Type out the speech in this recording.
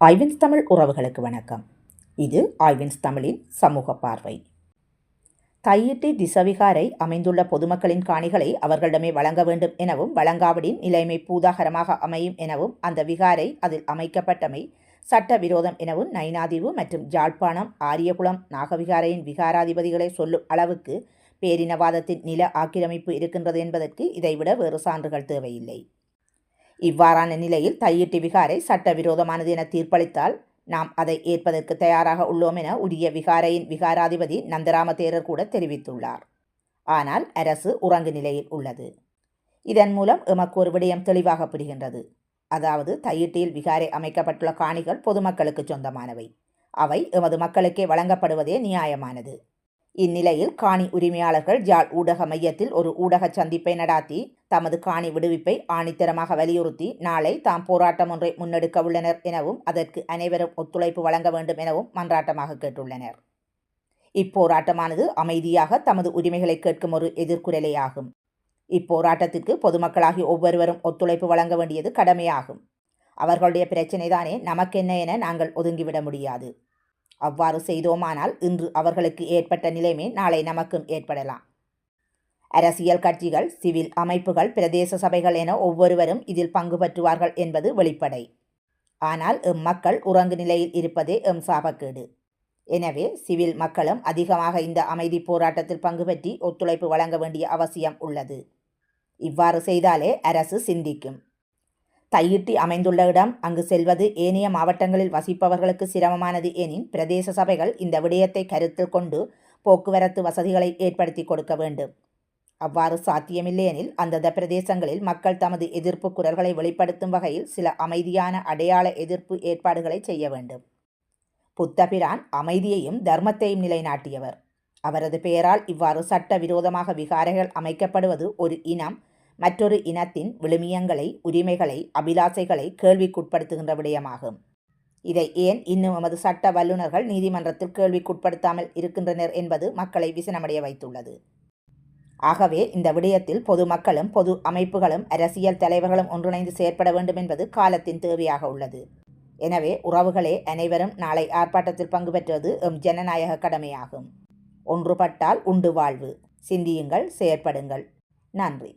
ஐவின்ஸ் தமிழ் உறவுகளுக்கு வணக்கம். இது ஐவின்ஸ் தமிழின் சமூக பார்வை. தையிட்டி திசவிகாரை அமைந்துள்ள பொதுமக்களின் காணிகளை அவர்களிடமே வழங்க வேண்டும் எனவும் வழங்காவிடின் நிலைமை பூதாகரமாக அமையும் எனவும் அந்த விகாரை அதில் அமைக்கப்பட்டமை சட்டவிரோதம் எனவும் நைனாதீவு மற்றும் ஜாழ்ப்பாணம் ஆரியகுளம் நாகவிகாரையின் விகாராதிபதிகளை சொல்லும் அளவுக்கு பேரினவாதத்தின் நில ஆக்கிரமிப்பு இருக்கின்றது என்பதற்கு இதைவிட வேறு சான்றுகள் தேவையில்லை. இவ்வாறான நிலையில் தையிட்டி விகாரை சட்டவிரோதமானது என தீர்ப்பளித்தால் நாம் அதை ஏற்பதற்கு தயாராக உள்ளோம் என உரிய விகாரையின் விகாராதிபதி நந்தராம தேரர் கூட தெரிவித்துள்ளார். ஆனால் அரசு உறங்கு நிலையில் உள்ளது. இதன் மூலம் எமக்கு ஒரு விடயம் தெளிவாக புரிகின்றது. அதாவது தையிட்டியில் விகாரை அமைக்கப்பட்டுள்ள காணிகள் பொதுமக்களுக்கு சொந்தமானவை. அவை எமது மக்களுக்கே வழங்கப்படுவதே நியாயமானது. இந்நிலையில் காணி உரிமையாளர்கள் ஜாழ் ஊடக மையத்தில் ஒரு ஊடக சந்திப்பை நடாத்தி தமது காணி விடுவிப்பை ஆணித்தரமாக வலியுறுத்தி நாளை தாம் போராட்டம் ஒன்றை முன்னெடுக்க உள்ளனர் எனவும் அதற்கு அனைவரும் ஒத்துழைப்பு வழங்க வேண்டும் எனவும் மன்றாட்டமாக கேட்டுள்ளனர். இப்போராட்டமானது அமைதியாக தமது உரிமைகளை கேட்கும் ஒரு எதிர்குரலையாகும். இப்போராட்டத்திற்கு பொதுமக்களாகி ஒவ்வொருவரும் ஒத்துழைப்பு வழங்க வேண்டியது கடமையாகும். அவர்களுடைய பிரச்சினைதானே நமக்கென்ன என நாங்கள் ஒதுங்கிவிட முடியாது. அவ்வாறு செய்தோமானால் இன்று அவர்களுக்கு ஏற்பட்ட நிலைமை நாளை நமக்கும் ஏற்படலாம். அரசியல் கட்சிகள் சிவில் அமைப்புகள் பிரதேச சபைகள் என ஒவ்வொருவரும் இதில் பங்கு பற்றுவார்கள் என்பது வெளிப்படை. ஆனால் எம் மக்கள் உறங்கு நிலையில் இருப்பதே எம் சாபக்கேடு. எனவே சிவில் மக்களும் அதிகமாக இந்த அமைதி போராட்டத்தில் பங்கு பற்றி ஒத்துழைப்பு வழங்க வேண்டிய அவசியம் உள்ளது. இவ்வாறு செய்தாலே அரசு சிந்திக்கும். தையிட்டி அமைந்துள்ள இடம். அங்கு செல்வது ஏனைய மாவட்டங்களில் வசிப்பவர்களுக்கு சிரமமானது எனின் பிரதேச சபைகள் இந்த விடயத்தை கருத்தில் கொண்டு போக்குவரத்து வசதிகளை ஏற்படுத்தி கொடுக்க வேண்டும். அவ்வாறு சாத்தியமில்லையெனில் அந்தந்த பிரதேசங்களில் மக்கள் தமது எதிர்ப்பு குரல்களை வெளிப்படுத்தும் வகையில் சில அமைதியான அடையாள எதிர்ப்பு ஏற்பாடுகளை செய்ய வேண்டும். புத்தபிரான் அமைதியையும் தர்மத்தையும் நிலைநாட்டியவர். அவரது பெயரால் இவ்வாறு சட்ட விரோதமாக விகாரைகள் அமைக்கப்படுவது ஒரு இனம் மற்றொரு இனத்தின் விழுமியங்களை உரிமைகளை அபிலாசைகளை கேள்விக்குட்படுத்துகின்ற விடயமாகும். இதை ஏன் இன்னும் எமது சட்ட வல்லுநர்கள் நீதிமன்றத்தில் கேள்விக்குட்படுத்தாமல் இருக்கின்றனர் என்பது மக்களை விசனமடைய வைத்துள்ளது. ஆகவே இந்த விடயத்தில் பொதுமக்களும் பொது அமைப்புகளும் அரசியல் தலைவர்களும் ஒன்றிணைந்து செயற்பட வேண்டும் என்பது காலத்தின் தேவையாக உள்ளது. எனவே உறவுகளே அனைவரும் நாளை ஆர்ப்பாட்டத்தில் பங்கு பெற்றது எம் ஜனநாயக கடமையாகும். ஒன்றுபட்டால் உண்டு வாழ்வு. சிந்தியுங்கள் செயற்படுங்கள். நன்றி.